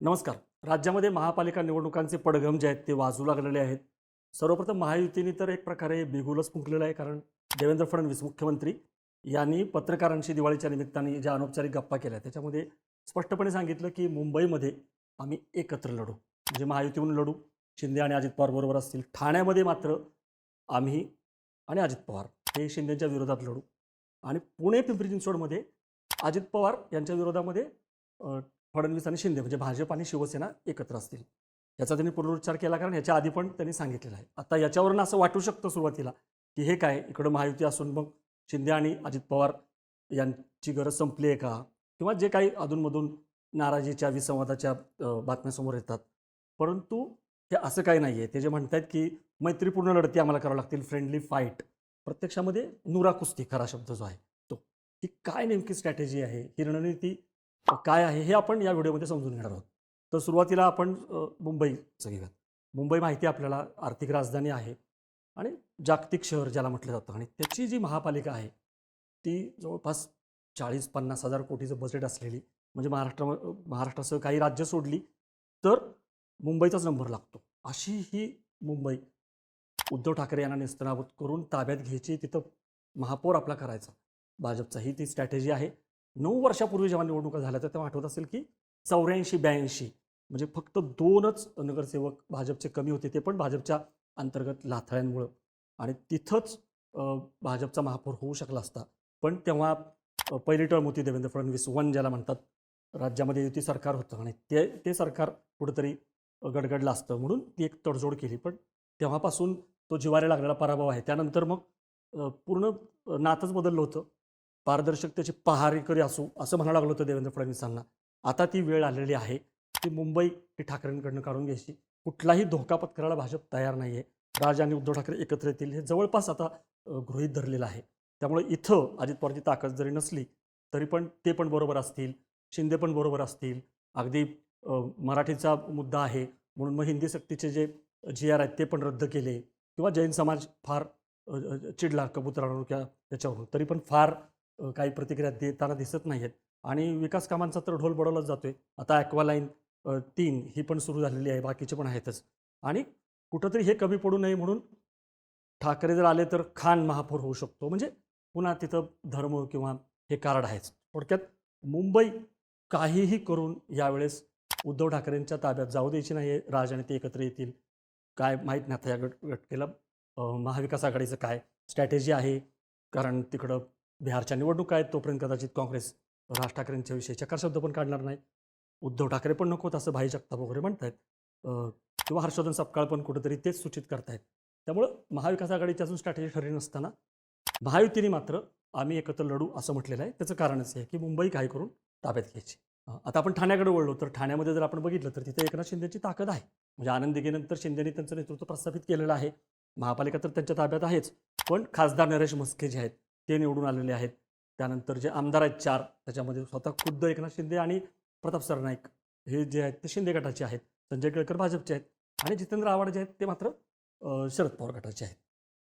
नमस्कार. राज्यामध्ये महापालिका निवडणुकांचे पडघम जे आहेत ते वाजू लागलेले आहेत. सर्वप्रथम महायुतीने तर एक प्रकारे बिगुलच फुंकलेलं आहे कारण देवेंद्र फडणवीस मुख्यमंत्री यांनी पत्रकारांशी दिवाळीच्या निमित्ताने ज्या अनौपचारिक गप्पा केल्या त्याच्यामध्ये स्पष्टपणे सांगितलं की मुंबईमध्ये आम्ही एकत्र लढू. म्हणजे महायुतीहून लढू. शिंदे आणि अजित पवार बरोबर असतील. ठाण्यामध्ये मात्र आम्ही आणि अजित पवार हे शिंदेच्या विरोधात लढू. आणि पुणे पिंपरी चिंचवडमध्ये अजित पवार यांच्या विरोधामध्ये फडणवीस आणि शिंदे म्हणजे भाजप आणि शिवसेना एकत्र असतील. याचा त्यांनी पुनरुच्चार केला कारण याच्या आधी पण त्यांनी सांगितलेलं आहे. आता याच्यावरून असं वाटू शकतं सुरुवातीला की हे काय इकडं महायुती असून मग शिंदे आणि अजित पवार यांची गरज संपली आहे का? किंवा जे काही अधूनमधून नाराजीच्या विसंवादाच्या बातम्या समोर येतात. परंतु हे असं काही नाही आहे ते जे म्हणत आहेत की मैत्रीपूर्ण लढती आम्हाला करावं लागतील फ्रेंडली फाईट प्रत्यक्षामध्ये नुरा कुस्ती खरा शब्द जो आहे तो. ही काय नेमकी स्ट्रॅटेजी आहे? ही रणनीती काय आहे हे आपण या व्हिडिओमध्ये समजून घेणार आहोत. तर सुरुवातीला आपण मुंबईचं घेऊयात. मुंबई माहिती आपल्याला आर्थिक राजधानी आहे आणि जागतिक शहर ज्याला म्हटलं जातं आणि त्याची जी महापालिका आहे ती जवळपास चाळीस पन्नास हजार कोटीचं बजेट असलेली म्हणजे महाराष्ट्र महाराष्ट्रासह काही राज्य सोडली तर मुंबईचाच नंबर लागतो. अशी ही मुंबई उद्धव ठाकरे यांना नेस्तनाबूत करून ताब्यात घ्यायची तिथं महापौर आपला करायचा. भाजपचा ही ती स्ट्रॅटेजी आहे. नऊ वर्षापूर्वी जेव्हा निवडणुका झाल्या तर तेव्हा आठवत असेल की चौऱ्याऐंशी ब्याऐंशी म्हणजे फक्त दोनच नगरसेवक भाजपचे कमी होते ते पण भाजपच्या अंतर्गत लाथळ्यांमुळं. आणि तिथंच भाजपचा महापौर होऊ शकला असता. पण तेव्हा पहिली टर्म होती देवेंद्र फडणवीस वन ज्याला म्हणतात राज्यामध्ये युती सरकार होतं आणि ते ते सरकार कुठंतरी गडगडलं असतं म्हणून ती एक तडजोड केली. पण तेव्हापासून तो जिवारे लागलेला पराभव आहे. त्यानंतर मग पूर्ण नातंच नातच बदललं होतं. पारदर्शकतेचे पहारेकरी असू असं म्हणायला लागलं होतं देवेंद्र फडणवीसांना. आता ती वेळ आलेली आहे. ती मुंबई ही ठाकरेंकडनं काढून घ्यायची. कुठलाही धोका पत्करायला भाजप तयार नाही आहे राज आणि उद्धव ठाकरे एकत्र येतील हे जवळपास आता गृहीत धरलेलं आहे. त्यामुळे इथं अजित पवारची ताकद जरी नसली तरी पण ते पण बरोबर असतील. शिंदे पण बरोबर असतील. अगदी मराठीचा मुद्दा आहे. म्हणून मग हिंदी सक्तीचे जे जी आर आहेत ते पण रद्द केले. किंवा जैन समाज फार चिडला कबूतरावर किंवा त्याच्यावरून. तरी पण फार काही प्रतिक्रिया देताना दिसत नाही आहेत आणि विकास कामांचा तर ढोल बडवलाच जातोय. आता ॲक्वालाईन तीन ही पण सुरू झालेली आहे. बाकीचे पण आहेतच. आणि कुठंतरी हे कमी पडू नये म्हणून ठाकरे जर आले तर खान महापौर होऊ शकतो. म्हणजे पुन्हा तिथं धर्म किंवा हे कार्ड आहेच. थोडक्यात मुंबई काहीही करून यावेळेस उद्धव ठाकरेंच्या ताब्यात जाऊ द्यायची नाही आहे राज आणि ते एकत्र येतील. काय माहीत नाही आता या गट गटकेला महाविकास आघाडीचं काय स्ट्रॅटेजी आहे. कारण तिकडं बिहारच्या निवडणुका आहेत तोपर्यंत कदाचित काँग्रेस राज ठाकरेंच्या विषयी चकार शब्द पण काढणार नाही. उद्धव ठाकरे पण नकोत असं भाई जगताप वगैरे म्हणत आहेत किंवा हर्षवर्धन सपकाळ पण कुठेतरी तेच सूचित करतायत. त्यामुळं महाविकास आघाडीची अजून स्ट्रॅटेजी ठरली नसताना महायुतीने मात्र आम्ही एकत्र लढू असं म्हटलेलं आहे. त्याचं कारणच आहे की मुंबई काय करून ताब्यात घ्यायची. आता आपण ठाण्याकडे वळलो तर ठाण्यामध्ये जर आपण बघितलं तर तिथे एकनाथ शिंदेची ताकद आहे. म्हणजे आनंद दिघेनंतर शिंदेने त्यांचं नेतृत्व प्रस्थापित केलेलं आहे. महापालिका तर त्यांच्या ताब्यात आहेच. पण खासदार नरेश म्हस्के जे आहेत ते निवडून आलेले आहेत. त्यानंतर जे आमदार आहेत चार त्याच्यामध्ये स्वतः खुद्द एकनाथ शिंदे आणि प्रताप सरनाईक हे जे आहेत ते शिंदे गटाचे आहेत. संजय केळकर भाजपचे आहेत आणि जितेंद्र आव्हाड जे आहेत ते मात्र शरद पवार गटाचे आहेत.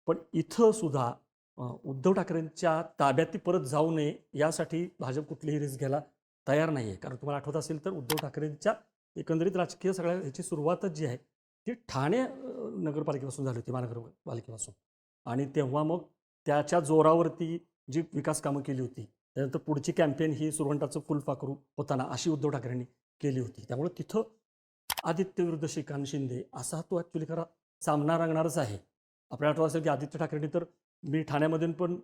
पण इथं सुद्धा उद्धव ठाकरेंच्या ताब्यात ती परत जाऊ नये यासाठी भाजप कुठलीही रिस्क घ्यायला तयार नाही आहे कारण तुम्हाला आठवत असेल तर उद्धव ठाकरेंच्या एकंदरीत राजकीय सगळ्या ह्याची सुरुवातच जी आहे ती ठाणे नगरपालिकेपासून झाली होती महानगरपालिकेपासून. आणि तेव्हा मग त्याच्या जोरावरती जी विकास कामं केली होती त्यानंतर पुढची कॅम्पेन ही सुरवंटाचं फुलपाखरू होताना अशी उद्धव ठाकरेंनी केली होती. त्यामुळे तिथं आदित्य विरुद्ध श्रीकांत शिंदे असा तो ॲक्च्युली खरा सामना रंगणारच आहे. आपल्याला आठवत असेल की आदित्य ठाकरेंनी तर मी ठाण्यामधून पण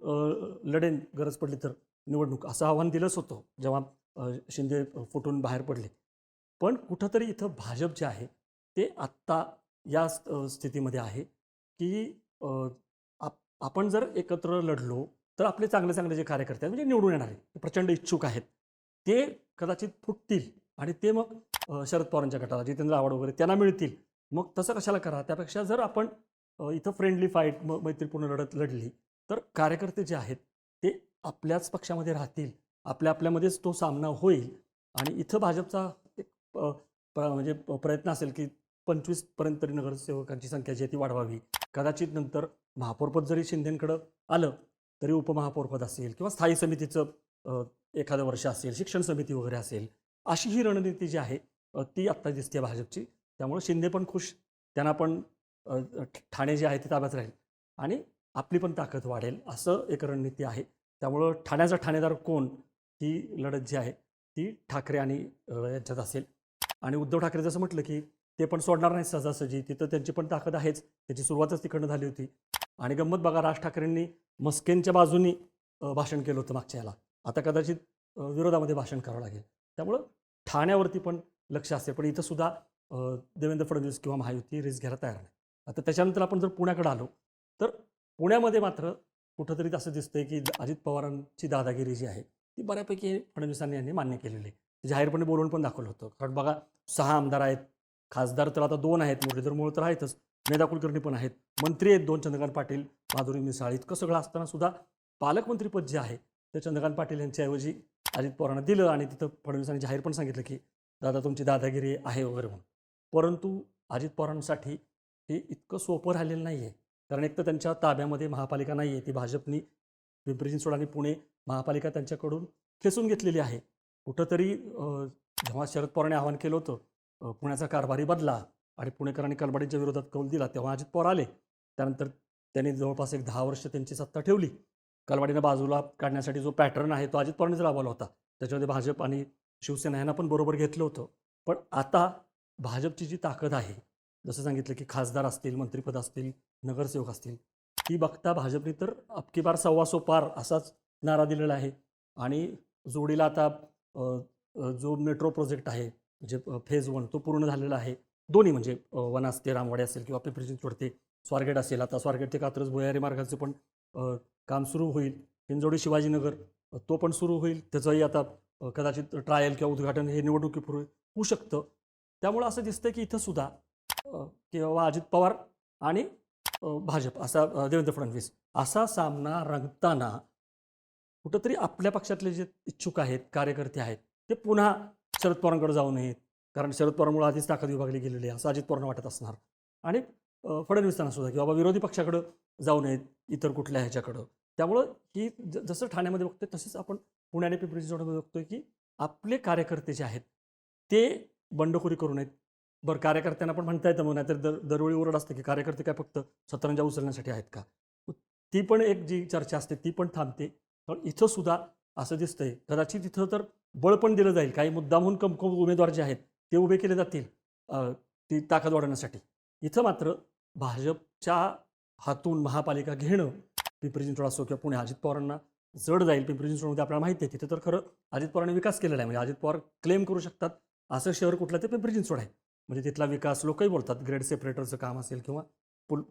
लढेन गरज पडली तर निवडणूक असं आव्हान दिलंच होतं जेव्हा शिंदे फुटून बाहेर पडले. पण कुठंतरी इथं भाजप जे आहे ते आत्ता या स्थितीमध्ये आहे की आपण जर एकत्र लढलो तर आपले चांगले चांगले जे कार्यकर्ते आहेत म्हणजे निवडून येणारे प्रचंड इच्छुक आहेत. ते कदाचित फुटतील आणि ते मग शरद पवारांच्या गटाला जितेंद्र आव्हाड वगैरे त्यांना मिळतील. मग तसं कशाला करा? त्यापेक्षा जर आपण इथं फ्रेंडली फाईट म मैत्रीपूर्ण लढत लढली तर कार्यकर्ते जे आहेत ते आपल्याच पक्षामध्ये राहतील. आपल्या आपल्यामध्येच तो सामना होईल. आणि इथं भाजपचा एक म्हणजे प- प्रयत्न असेल की पंचवीसपर्यंत तरी नगरसेवकांची संख्या जी आहे ती वाढवावी. कदाचित नंतर महापौरपद जरी शिंदेकडं आलं तरी उपमहापौरपद असेल किंवा स्थायी समितीचं एखादं वर्ष असेल शिक्षण समिती वगैरे असेल अशी ही रणनीती जी आहे ती आत्ता दिसते भाजपची. त्यामुळे शिंदे पण खुश त्यांना पण ठाणे जे आहे ते ताब्यात राहील. आणि आपली पण ताकद वाढेल असं एक रणनीती आहे. त्यामुळं ठाण्याचा ठाणेदार कोण ही लढत जी आहे ती ठाकरे आणि यांच्यात असेल. आणि उद्धव ठाकरे जसं म्हटलं की ते पण सोडणार नाही सहजासहजी तिथं त्यांची पण ताकद आहेच. त्याची सुरुवातच तिकडनं झाली होती. आणि गंमत बघा राज ठाकरेंनी मस्केनच्या बाजूनी भाषण केलं होतं मागच्या याला. आता कदाचित विरोधामध्ये भाषण करावं लागेल. त्यामुळं ठाण्यावरती पण लक्ष असेल पण इथं सुद्धा देवेंद्र फडणवीस किंवा महायुती रिस्क घ्यायला तयार नाही. आता त्याच्यानंतर आपण जर पुण्याकडे आलो तर पुण्यामध्ये मात्र कुठंतरी असं दिसतंय की अजित पवारांची दादागिरी जी आहे ती बऱ्यापैकी फडणवीसांनी यांनी मान्य केलेली आहे. जाहीरपणे बोलून पण दाखवलं होतं. कारण बघा सहा आमदार आहेत. खासदार तर आता दोन आहेत मुरलीधर मोळ तर आहेतच. मेधा कुलकर्णी पण आहेत. मंत्री आहेत दोन चंद्रकांत पाटील माधुरी मिसाळ. इतकं सगळं असताना सुद्धा पालकमंत्रीपद जे आहे ते चंद्रकांत पाटील यांच्याऐवजी अजित पवारांना दिलं आणि तिथं फडणवीसांनी जाहीर पण सांगितलं की दादा तुमची दादागिरी आहे वगैरे म्हणून. परंतु अजित पवारांसाठी हे इतकं सोपं राहिलेलं नाही आहे कारण एक तर त्यांच्या ताब्यामध्ये महापालिका नाही आहे ती भाजपनी पिंपरी चिंचवड आणि पुणे महापालिका त्यांच्याकडून खेचून घेतलेली आहे. कुठंतरी जेव्हा शरद पवारांनी आवाहन केलं होतं पुण्याचा कारभारी बदला आणि पुणेकरांनी कलबाडींच्या विरोधात कौल दिला तेव्हा अजित पवार आले. त्यानंतर त्यांनी जवळपास एक दहा वर्ष त्यांची सत्ता ठेवली. कलबाडीनं बाजूला काढण्यासाठी जो पॅटर्न आहे तो अजित पवारांनीच राबवला होता. त्याच्यामध्ये भाजप आणि शिवसेना यांना पण बरोबर घेतलं होतं. पण आता भाजपची जी ताकद आहे जसं सांगितलं की खासदार असतील मंत्रिपद असतील नगरसेवक असतील ती बघता भाजपने तर अबकी बार सव्वा सो पार असाच नारा दिलेला आहे. आणि जोडीला आता जो मेट्रो प्रोजेक्ट आहे म्हणजे फेज वन तो पूर्ण झालेला आहे. दोन्ही म्हणजे वन वनास ते रामवाडे असेल किंवा पिंपरी चिंचवड ते स्वारगेट असेल. आता स्वारगेट ते कात्रज भुयारी मार्गाचं पण काम सुरू होईल. हिंजवडी शिवाजीनगर तो पण सुरू होईल. त्याचंही आता कदाचित ट्रायल किंवा उद्घाटन हे निवडणुकीपूर्वी होऊ शकतं. त्यामुळं असं दिसतं की इथं सुद्धा किंवा अजित पवार आणि भाजप असा देवेंद्र फडणवीस असा सामना रंगताना कुठंतरी आपल्या पक्षातले जे इच्छुक आहेत कार्यकर्ते आहेत ते पुन्हा शरद पवारांकडे जाऊ नयेत. कारण शरद पवारांमुळे आधीच ताकद विभागली गेलेली आहे असं अजित पवारांना वाटत असणार. आणि फडणवीसांना सुद्धा की बाबा विरोधी पक्षाकडं जाऊ नयेत इतर कुठल्या ह्याच्याकडं. त्यामुळं ही ज- जसं ठाण्यामध्ये बघतोय तसेच आपण पुणे आणि पिंपरी चिंचवडमध्ये बघतोय की आपले कार्यकर्ते जे आहेत ते बंडखोरी करू नयेत. बरं कार्यकर्त्यांना पण म्हणता येतं मग नाहीतर दर दरवेळी ओरड असतं की कार्यकर्ते काय फक्त सतरंजा उचलण्यासाठी आहेत का? ती पण एक जी चर्चा असते ती पण थांबते. तर इथं सुद्धा असं दिसतंय कदाचित इथं तर बळ पण दिलं जाईल. काही मुद्दामहून कमकम उमेदवार जे आहेत ते उभे केले जातील ती ताकद वाढवण्यासाठी. इथं मात्र भाजपच्या हातून महापालिका घेणं पिंपरी चिंचवड असो किंवा पुणे अजित पवारांना जड जाईल. पिंपरी चिंचवडमध्ये आपल्याला माहिती आहे तिथं तर खरं अजित पवारांनी विकास केलेला आहे. म्हणजे अजित पवार क्लेम करू शकतात असं शहर कुठलं ते पिंपरी चिंचवड आहे. म्हणजे तिथला विकास लोकही बोलतात ग्रेड सेपरेटरचं काम असेल किंवा पुल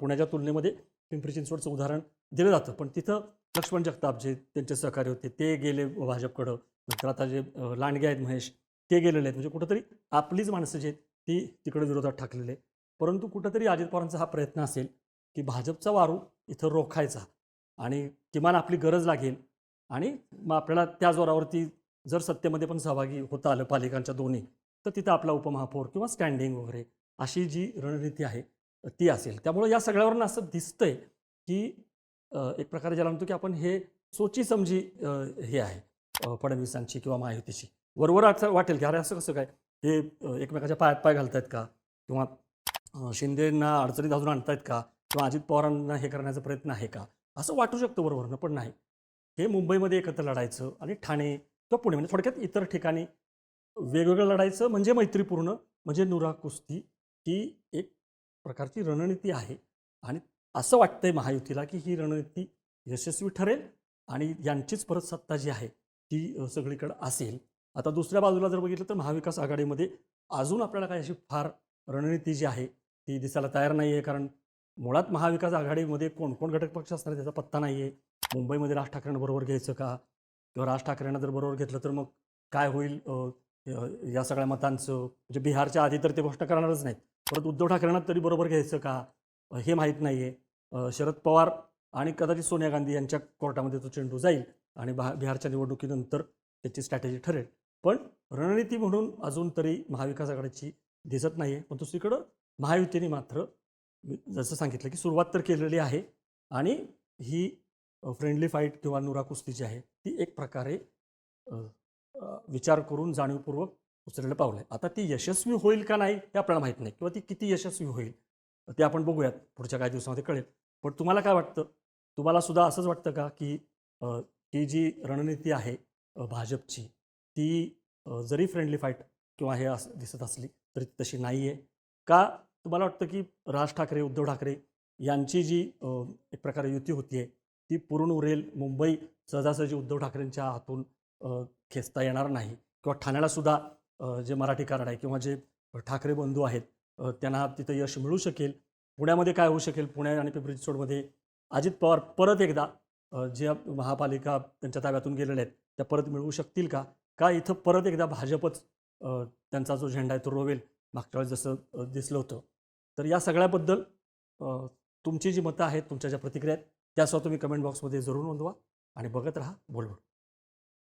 पुण्याच्या तुलनेमध्ये पिंपरी चिंचवडचं उदाहरण दिलं जातं. पण तिथं लक्ष्मण जगताप जे त्यांचे सहकारी होते ते गेले भाजपकडं. नंतर आता जे लांडगे आहेत महेश ते गेलेले आहेत. म्हणजे कुठंतरी आपलीच माणसं जी आहेत ती तिकडे विरोधात ठाकलेले परंतु कुठंतरी अजित पवारांचा हा प्रयत्न असेल की भाजपचा वारू इथं रोखायचा आणि किमान आपली गरज लागेल आणि मग आपल्याला त्या जोरावरती जर सत्तेमध्ये पण सहभागी होता आलं पालिकांच्या दोन्ही तर तिथं आपला उपमहापौर किंवा स्टँडिंग वगैरे अशी जी रणनीती आहे ती असेल. त्यामुळं या सगळ्यावरून असं दिसतंय की एक प्रकारे ज्याला म्हणतो की आपण हे सोची समजी हे आहे. फडणवीसांची किंवा महायुतीची वरवर असं वाटेल की अरे असं कसं काय? हे एकमेकाच्या पायात पाय घालतायत का? किंवा अ, शिंदेंना अडचणीत अजून आणतायत का? किंवा अजित पवारांना हे करण्याचा प्रयत्न आहे का? असं वाटू शकतं बरोबरनं पण नाही. हे मुंबईमध्ये एकत्र लढायचं आणि ठाणे किंवा पुणे म्हणजे थोडक्यात इतर ठिकाणी वेगवेगळं लढायचं म्हणजे मैत्रीपूर्ण म्हणजे नुरा कुस्ती ही एक प्रकारची रणनीती आहे. आणि असं वाटतंय महायुतीला की ही रणनीती यशस्वी ठरेल आणि यांचीच परत सत्ता जी आहे ती सगळीकडं सगळीकडे असेल. आता दुसऱ्या बाजूला जर बघितलं तर महाविकास आघाडीमध्ये अजून आपल्याला काही अशी फार रणनीती जी आहे ती दिसायला तयार नाही आहे. कारण मुळात महाविकास आघाडीमध्ये कोण कोण घटक पक्ष असणार त्याचा पत्ता नाही आहे. मुंबईमध्ये राज ठाकरेंना बरोबर घ्यायचं का? किंवा राज ठाकरेंना जर बरोबर घेतलं तर मग काय होईल? या सगळ्या मतांचं म्हणजे बिहारच्या आधी तर ते घोषणा करणारच नाहीत. परत उद्धव ठाकरेंना तरी बरोबर घ्यायचं का? हे माहीत नाही आहे शरद पवार आणि कदाचित सोनिया गांधी यांच्या कोर्टामध्ये तो चेंडू जाईल. आणि बहा बिहारच्या निवडणुकीनंतर त्याची स्ट्रॅटेजी ठरेल. पण रणनीती म्हणून अजून तरी महाविकास आघाडीची दिसत नाही आहे पण दुसरीकडं महायुतीने मात्र जसं सांगितलं की सुरुवात तर केलेली आहे आणि ही फ्रेंडली फाईट किंवा नुरा कुस्ती जी आहे ती एक प्रकारे विचार करून जाणीवपूर्वक उचललेलं पावलं आहे आता ती यशस्वी होईल का नाही हे आपल्याला माहीत नाही. किंवा ती किती यशस्वी होईल ते आपण बघूयात. पुढच्या काही दिवसामध्ये कळेल. पण तुम्हाला काय वाटतं? तुम्हाला सुद्धा असंच वाटतं का की ही जी रणनीती आहे भाजपची ती जरी फ्रेंडली फाईट किंवा हे असं दिसत असली तरी तशी नाही आहे का तुम्हाला वाटतं की राज ठाकरे उद्धव ठाकरे यांची जी एक प्रकारे युती होती आहे ती पूर्ण उरेल मुंबई सहजासहजी उद्धव ठाकरेंच्या हातून खेचता येणार नाही? किंवा ठाण्यालासुद्धा जे मराठी कार्ड आहे किंवा जे ठाकरे बंधू आहेत त्यांना तिथं यश मिळू शकेल? पुण्यामध्ये काय होऊ शकेल? पुणे आणि पिंपरी चिंचवडमध्ये अजित पवार परत एकदा जे महापालिका त्यांच्या ताब्यातून गेलेल्या आहेत त्या परत मिळवू शकतील का? का इथं परत एकदा भाजपच त्यांचा जो झेंडा आहे तो रोवेल? मागच्या वेळेस जसं दिसलं होतं. तर या सगळ्याबद्दल तुमची जी मतं आहेत तुमच्या ज्या प्रतिक्रिया आहेत त्यासुद्धा तुम्ही कमेंट बॉक्समध्ये जरूर नोंदवा आणि बघत राहा. बोलबोल